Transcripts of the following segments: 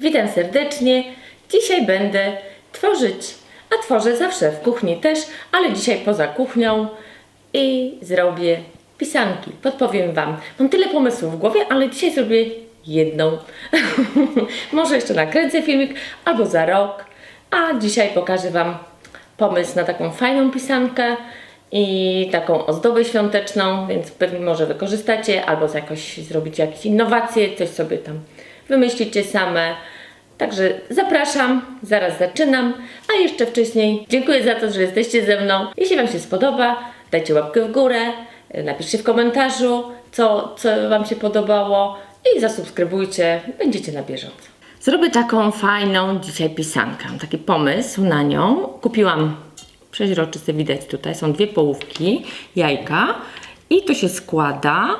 Witam serdecznie. Dzisiaj będę tworzyć, a tworzę zawsze w kuchni też, ale dzisiaj poza kuchnią i zrobię pisanki. Podpowiem Wam. Mam tyle pomysłów w głowie, ale dzisiaj zrobię jedną. Może jeszcze nakręcę filmik albo za rok, a dzisiaj pokażę Wam pomysł na taką fajną pisankę i taką ozdobę świąteczną, więc pewnie może wykorzystacie albo jakoś zrobicie jakieś innowacje, coś sobie tam wymyślicie same. Także zapraszam, zaraz zaczynam, a jeszcze wcześniej dziękuję za to, że jesteście ze mną. Jeśli Wam się spodoba, dajcie łapkę w górę, napiszcie w komentarzu, co, co Wam się podobało i zasubskrybujcie, będziecie na bieżąco. Zrobię taką fajną dzisiaj pisankę. Taki pomysł na nią. Kupiłam przeźroczyste, widać tutaj, są dwie połówki jajka i to się składa.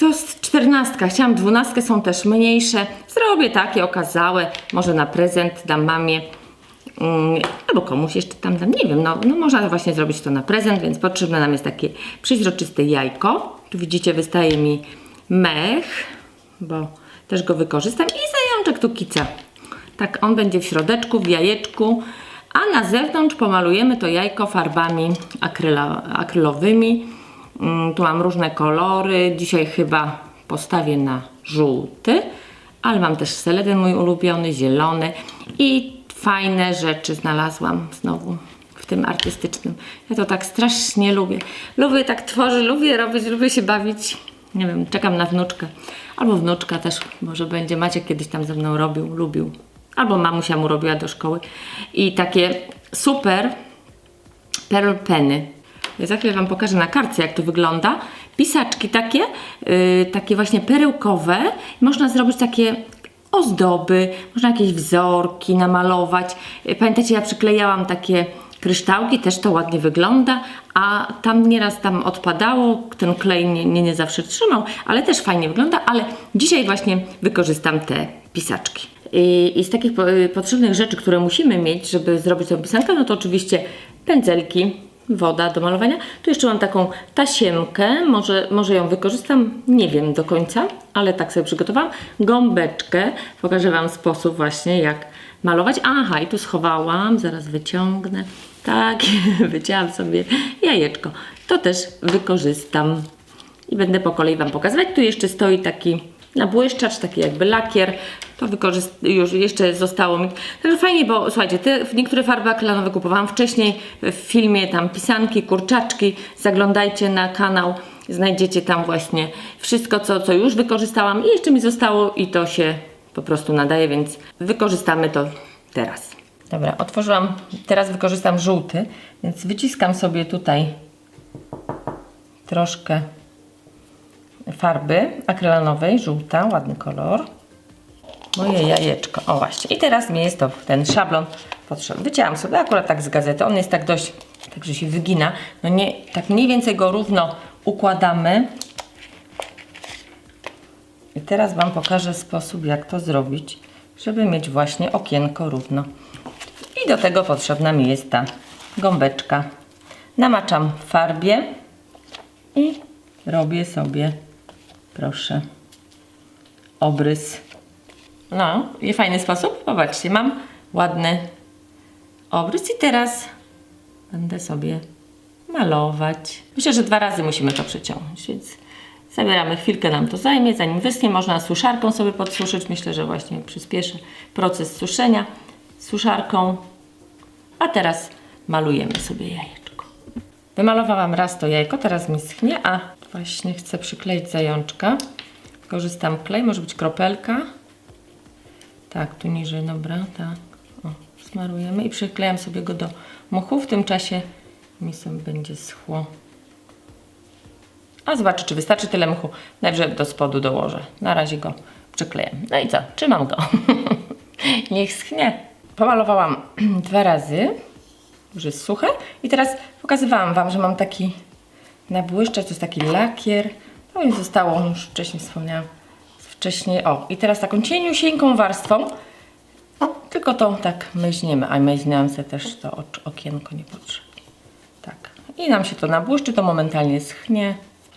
To jest czternastka, chciałam dwunastkę, są też mniejsze. Zrobię takie okazałe, może na prezent dam mamie. Mm, albo komuś jeszcze tam dam, nie wiem, no, no można właśnie zrobić to na prezent, więc potrzebne nam jest takie przeźroczyste jajko. Tu widzicie, wystaje mi mech, bo też go wykorzystam i zajączek tu kica. Tak, on będzie w środeczku, w jajeczku, a na zewnątrz pomalujemy to jajko farbami akryla, akrylowymi. Mm, Tu mam różne kolory. Dzisiaj chyba postawię na żółty, ale mam też seledyn mój ulubiony, zielony i fajne rzeczy znalazłam znowu w tym artystycznym. Ja to tak strasznie lubię. Lubię tak tworzyć, lubię robić, lubię się bawić. Nie wiem, czekam na wnuczkę. Albo wnuczka też może będzie. Macie kiedyś tam ze mną robił, lubił. Albo mamusia mu robiła do szkoły. I takie super pearl penny. Ja za chwilę Wam pokażę na kartce, jak to wygląda. Pisaczki takie, yy, takie właśnie perełkowe. Można zrobić takie ozdoby, można jakieś wzorki namalować. Yy, Pamiętacie, ja przyklejałam takie kryształki, też to ładnie wygląda, a tam nieraz tam odpadało, ten klej nie, nie, nie zawsze trzymał, ale też fajnie wygląda, ale dzisiaj właśnie wykorzystam te pisaczki. I, i z takich y, potrzebnych rzeczy, które musimy mieć, żeby zrobić tą pisankę, no to oczywiście pędzelki, woda do malowania. Tu jeszcze mam taką tasiemkę, może, może ją wykorzystam, nie wiem do końca, ale tak sobie przygotowałam. Gąbeczkę, pokażę Wam sposób właśnie jak malować. Aha, i tu schowałam, zaraz wyciągnę. Tak, wycięłam sobie jajeczko. To też wykorzystam i będę po kolei Wam pokazywać. Tu jeszcze stoi taki nabłyszczacz, taki jakby lakier. To już jeszcze zostało mi. Także fajnie, bo słuchajcie, te niektóre farby akrylanowe kupowałam wcześniej w filmie, tam pisanki, kurczaczki. Zaglądajcie na kanał, znajdziecie tam właśnie wszystko, co, co już wykorzystałam i jeszcze mi zostało i to się po prostu nadaje, więc wykorzystamy to teraz. Dobra, otworzyłam, teraz wykorzystam żółty, więc wyciskam sobie tutaj troszkę farby akrylanowej, żółta, ładny kolor. Moje jajeczko, o właśnie. I teraz mi jest to ten szablon potrzebny. Wycięłam sobie akurat tak z gazety. On jest tak dość, tak że się wygina. No nie, tak mniej więcej go równo układamy. I teraz Wam pokażę sposób, jak to zrobić, żeby mieć właśnie okienko równo. I do tego potrzebna mi jest ta gąbeczka. Namaczam w farbie i robię sobie, proszę, obrys. No, i fajny sposób. Popatrzcie, mam ładny obrys i teraz będę sobie malować. Myślę, że dwa razy musimy to przeciągnąć, więc zabieramy chwilkę, nam to zajmie. Zanim wyschnie, można suszarką sobie podsuszyć. Myślę, że właśnie przyspieszy proces suszenia suszarką. A teraz malujemy sobie jajeczko. Wymalowałam raz to jajko, teraz mi schnie, a właśnie chcę przykleić zajączka. Korzystam klej, może być kropelka. Tak, tu niżej, dobra, tak. O, smarujemy i przyklejam sobie go do muchu. W tym czasie mi sobie będzie schło. A zobaczę, czy wystarczy tyle muchu. Najwyżej do spodu dołożę. Na razie go przyklejam. No i co? Trzymam go. Niech schnie. Pomalowałam dwa razy. Już jest suche. I teraz pokazywałam Wam, że mam taki nabłyszczacz, to jest taki lakier. To mi zostało, już wcześniej wspomniałam, wcześniej. O, i teraz taką cieniusieńką warstwą. Tylko to tak myźniemy, a myźniałam sobie też to okienko niepotrzebne. Tak. I nam się to nabłyszczy, to momentalnie schnie.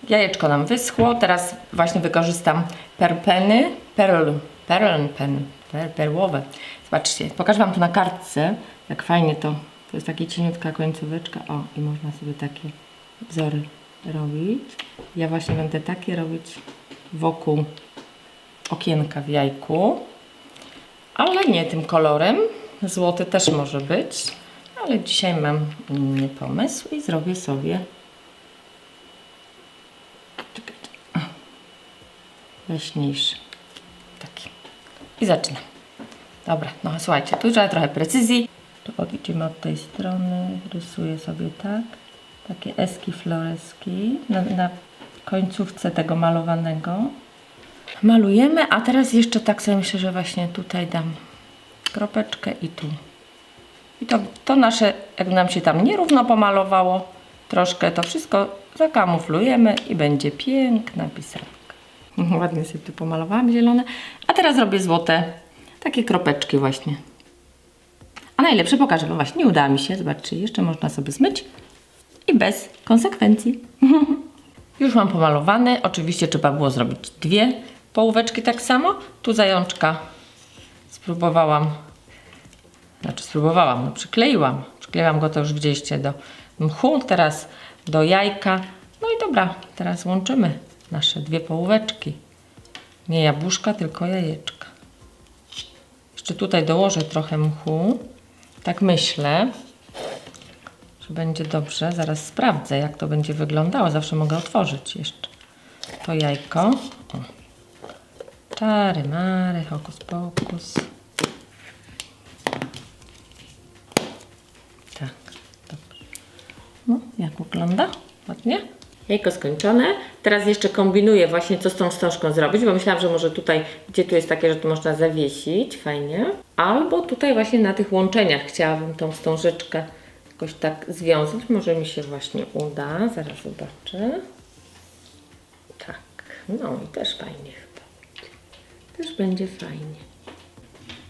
Jajeczko nam wyschło. Teraz właśnie wykorzystam perpeny, pearl Pearl pen, per, perłowe. Zobaczcie, pokażę Wam to na kartce, jak fajnie to, to jest taka cieniutka końcóweczka, o i można sobie takie wzory robić. Ja właśnie będę takie robić wokół okienka w jajku, ale nie tym kolorem. Złoty też może być, ale dzisiaj mam inny pomysł i zrobię sobie jaśniejszy. Taki. I zaczynam. Dobra, no słuchajcie, tu trzeba trochę precyzji. Tu odejdziemy od tej strony, rysuję sobie tak, takie eski floreski na, na końcówce tego malowanego. Malujemy, a teraz jeszcze tak sobie myślę, że właśnie tutaj dam kropeczkę i tu. I to, to nasze, jak nam się tam nierówno pomalowało, troszkę to wszystko zakamuflujemy i będzie piękna pisanka. Ładnie sobie tu pomalowałam zielone. A teraz robię złote, takie kropeczki właśnie. A najlepsze pokażę Wam właśnie, nie uda mi się. Zobaczcie, jeszcze można sobie zmyć i bez konsekwencji. Już mam pomalowane. Oczywiście trzeba było zrobić dwie połóweczki tak samo. Tu zajączka spróbowałam znaczy spróbowałam, no przykleiłam. Przykleiłam go to już widzieliście do mchu, teraz do jajka. No i dobra, teraz łączymy nasze dwie połóweczki. Nie jabłuszka, tylko jajeczka. Jeszcze tutaj dołożę trochę mchu. Tak myślę, że będzie dobrze. Zaraz sprawdzę, jak to będzie wyglądało. Zawsze mogę otworzyć jeszcze to jajko. O. Czary, mary, hokus pokus. Tak. No, jak wygląda? Ładnie? Jajko skończone. Teraz jeszcze kombinuję właśnie, co z tą wstążką zrobić, bo myślałam, że może tutaj, gdzie tu jest takie, że tu można zawiesić, fajnie. Albo tutaj właśnie na tych łączeniach chciałabym tą wstążeczkę jakoś tak związać. Może mi się właśnie uda. Zaraz zobaczę. Tak, no i też fajnie. Też będzie fajnie.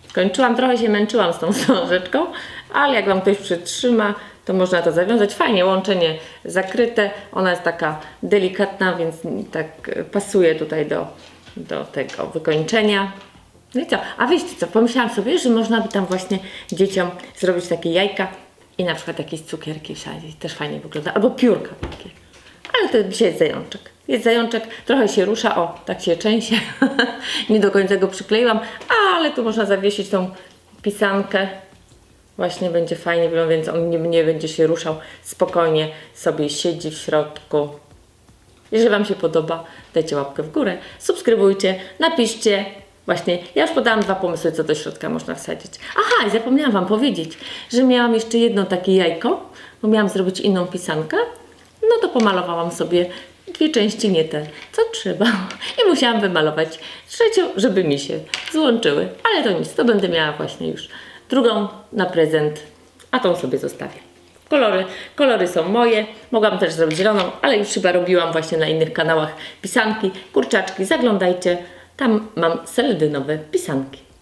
Skończyłam, trochę się męczyłam z tą wstążeczką, ale jak Wam ktoś przytrzyma, to można to zawiązać. Fajnie, łączenie zakryte. Ona jest taka delikatna, więc tak pasuje tutaj do, do tego wykończenia. No i co? A wiecie co? Pomyślałam sobie, że można by tam właśnie dzieciom zrobić takie jajka i na przykład jakieś cukierki wsadzić. Też fajnie wygląda. Albo piórka takie. Ale to dzisiaj zajączek. Jest zajączek, trochę się rusza, o, tak się częsie. nie do końca go przykleiłam, ale tu można zawiesić tą pisankę. Właśnie będzie fajnie, więc on nie, nie będzie się ruszał. Spokojnie sobie siedzi w środku. Jeżeli Wam się podoba, dajcie łapkę w górę, subskrybujcie, napiszcie. Właśnie, ja już podałam dwa pomysły, co do środka można wsadzić. Aha, i zapomniałam Wam powiedzieć, że miałam jeszcze jedno takie jajko, bo miałam zrobić inną pisankę. No to pomalowałam sobie dwie części, nie te, co trzeba. I musiałam wymalować trzecią, żeby mi się złączyły. Ale to nic, to będę miała właśnie już drugą na prezent, a tą sobie zostawię. Kolory, kolory są moje. Mogłam też zrobić zieloną, ale już chyba robiłam właśnie na innych kanałach pisanki, kurczaczki. Zaglądajcie, tam mam seledynowe pisanki.